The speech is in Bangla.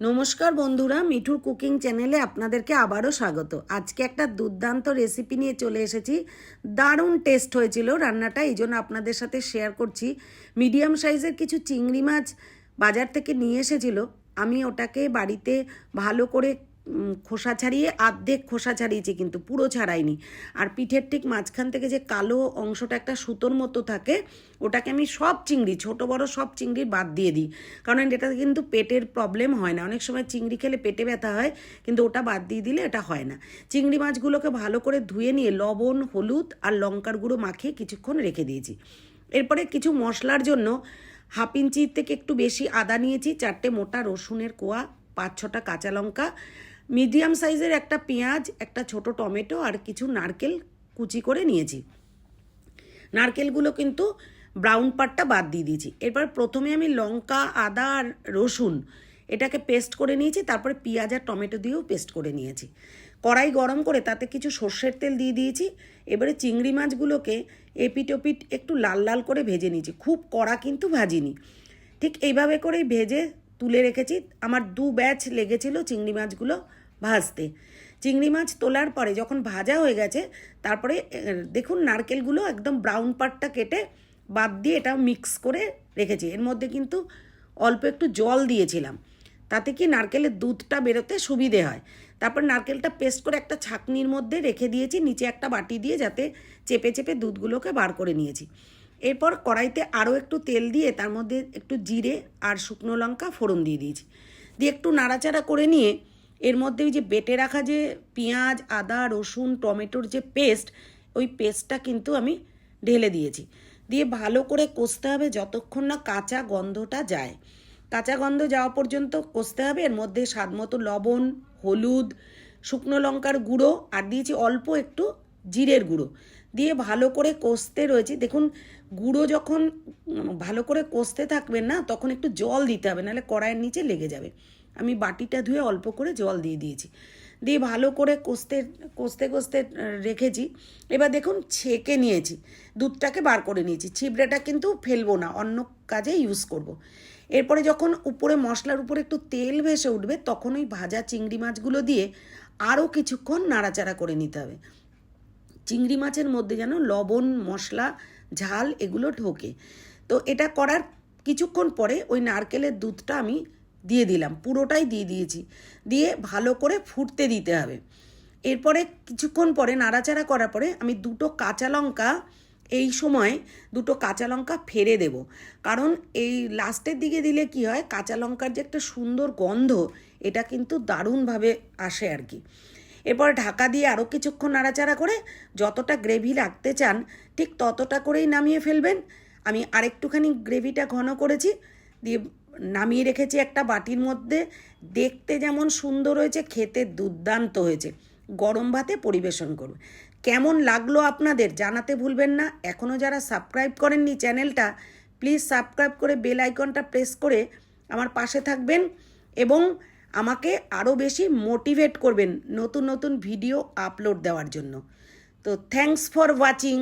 নমস্কার বন্ধুরা, মিঠুর কুকিং চ্যানেলে আপনাদেরকে আবারও স্বাগত। আজকে একটা দুর্দান্ত রেসিপি নিয়ে চলে এসেছি। দারুণ টেস্ট হয়েছিল রান্নাটা, এই জন্য আপনাদের সাথে শেয়ার করছি। মিডিয়াম সাইজের কিছু চিংড়ি মাছ বাজার থেকে নিয়ে এসেছিল। আমি ওটাকে বাড়িতে ভালো করে খোসা ছাড়িয়ে, আর্ধেক খোসা ছাড়িয়েছি কিন্তু, পুরো ছাড়াইনি। আর পিঠের ঠিক মাঝখান থেকে যে কালো অংশটা একটা সুতোর মতো থাকে, ওটাকে আমি সব চিংড়ি, ছোট বড় সব চিংড়ি বাদ দিয়ে দিই। কারণ এটাতে কিন্তু পেটের প্রবলেম হয় না। অনেক সময় চিংড়ি খেলে পেটে ব্যথা হয়, কিন্তু ওটা বাদ দিয়ে দিলে এটা হয় না। চিংড়ি মাছগুলোকে ভালো করে ধুয়ে নিয়ে লবণ, হলুদ আর লঙ্কার গুঁড়ো মাখিয়ে কিছুক্ষণ রেখে দিয়েছি। এরপরে কিছু মশলার জন্য হাফ ইঞ্চির থেকে একটু বেশি আদা নিয়েছি, চারটে মোটা রসুনের কোয়া, পাঁচ ছটা কাঁচা লঙ্কা মিডিয়াম সাইজের একটা পেঁয়াজ, একটা ছোট টমেটো আর কিছু নারকেল কুচি করে নিয়েছি। নারকেলগুলো কিন্তু ব্রাউন পাটটা বাদ দিয়ে দিয়েছি। এরপর প্রথমে আমি লঙ্কা, আদা আর রসুন এটাকে পেস্ট করে নিয়েছি, তারপরে পেঁয়াজ আর টমেটো দিয়েও পেস্ট করে নিয়েছি। কড়াই গরম করে তাতে কিছু সর্ষের তেল দিয়ে দিয়েছি। এবারে চিংড়ি মাছগুলোকে এপিট ওপিট একটু লাল লাল করে ভেজে নিয়েছি। খুব কড়া কিন্তু ভাজিনি। ঠিক এইভাবে করেই ভেজে তুলে রেখেছি। আমার দু ব্যাচ লেগেছিল চিংড়ি মাছগুলো ভাজতে। চিংড়ি মাছ তোলার পরে যখন ভাজা হয়ে গেছে, তারপরে দেখুন নারকেলগুলো একদম ব্রাউন পার্টটা কেটে বাদ দিয়ে এটা মিক্স করে রেখেছি। এর মধ্যে কিন্তু অল্প একটু জল দিয়েছিলাম। তাতে কি নারকেলের দুধটা বেরোতে সুবিধে হয়। তারপর নারকেলটা পেস্ট করে একটা ছাকনির মধ্যে রেখে দিয়েছি, নিচে একটা বাটি দিয়ে যাতে চেপে চেপে দুধগুলোকে বার করে নিয়েছি। এরপর কড়াইতে আরও একটু তেল দিয়ে তার মধ্যে একটু জিরে আর শুকনো লঙ্কা ফোড়ন দিয়ে দিয়েছি। দিয়ে একটু নাড়াচাড়া করে নিয়ে এর মধ্যে ওই যে বেটে রাখা যে পেঁয়াজ, আদা, রসুন, টমেটোর যে পেস্ট, ওই পেস্টটা কিন্তু আমি ঢেলে দিয়েছি। দিয়ে ভালো করে কষতে হবে যতক্ষণ না কাঁচা গন্ধটা যায়। কাঁচা গন্ধ যাওয়া পর্যন্ত কষতে হবে, এর মধ্যে স্বাদ মতো লবণ, হলুদ, শুকনো লঙ্কার গুঁড়ো, আর দিয়েছি অল্প একটু জিরের গুঁড়ো। দিয়ে ভালো করে কষতে রয়েছে। দেখুন, গুঁড়ো যখন ভালো করে কষতে থাকবেন না, তখন একটু জল দিতে হবে, নাহলে কড়াইয়ের নিচে লেগে যাবে। আমি বাটিটা ধুয়ে অল্প করে জল দিয়ে দিয়েছি। দিয়ে ভালো করে কষতে কষতে কষতে রেখেছি। এবার দেখুন, ছেঁকে নিয়েছি। দুধটাকে বার করে নিয়েছি। ছিবড়েটা কিন্তু ফেলব না, অন্য কাজে ইউজ করব। এরপরে যখন উপরে, মশলার উপরে একটু তেল ভেসে উঠবে, তখন ওই ভাজা চিংড়ি মাছগুলো দিয়ে আরও কিছুক্ষণ নাড়াচাড়া করে নিতে হবে। চিংড়ি মাছের মধ্যে যেন লবণ, মশলা, ঝাল এগুলো ঢোকে। তো এটা করার কিছুক্ষণ পরে ওই নারকেলের দুধটা আমি দিয়ে দিলাম, পুরোটাই দিয়ে দিয়েছি। দিয়ে ভালো করে ফুটতে দিতে হবে। এরপরে কিছুক্ষণ পরে, নাড়াচাড়া করার পরে আমি দুটো কাঁচা লঙ্কা এই সময় দুটো কাঁচা লঙ্কা ফেরে দেব। কারণ এই লাস্টের দিকে দিলে কি হয়, কাঁচা লঙ্কার যে একটা সুন্দর গন্ধ, এটা কিন্তু দারুণভাবে আসে আর কি। এরপর ঢাকা দিয়ে আরও কিছুক্ষণ নাড়াচাড়া করে যতটা গ্রেভি রাখতে চান, ঠিক ততটা করেই নামিয়ে ফেলবেন। আমি আরেকটুখানি গ্রেভিটা ঘন করেছি, দিয়ে নামিয়ে রেখেছি একটা বাটির মধ্যে। দেখতে যেমন সুন্দর হয়েছে, খেতে দুর্দান্ত হয়েছে। গরম ভাতে পরিবেশন করবে কেমন লাগল আপনাদের জানাতে ভুলবেন না। এখনও যারা সাবস্ক্রাইব করেননি চ্যানেলটা, প্লিজ সাবস্ক্রাইব করে বেল আইকনটা প্রেস করে আমার পাশে থাকবেন। এবং আমাকে আরও বেশি মোটিভেট করবেন নতুন নতুন ভিডিও আপলোড দেওয়ার জন্য। তো থ্যাংকস ফর ওয়াচিং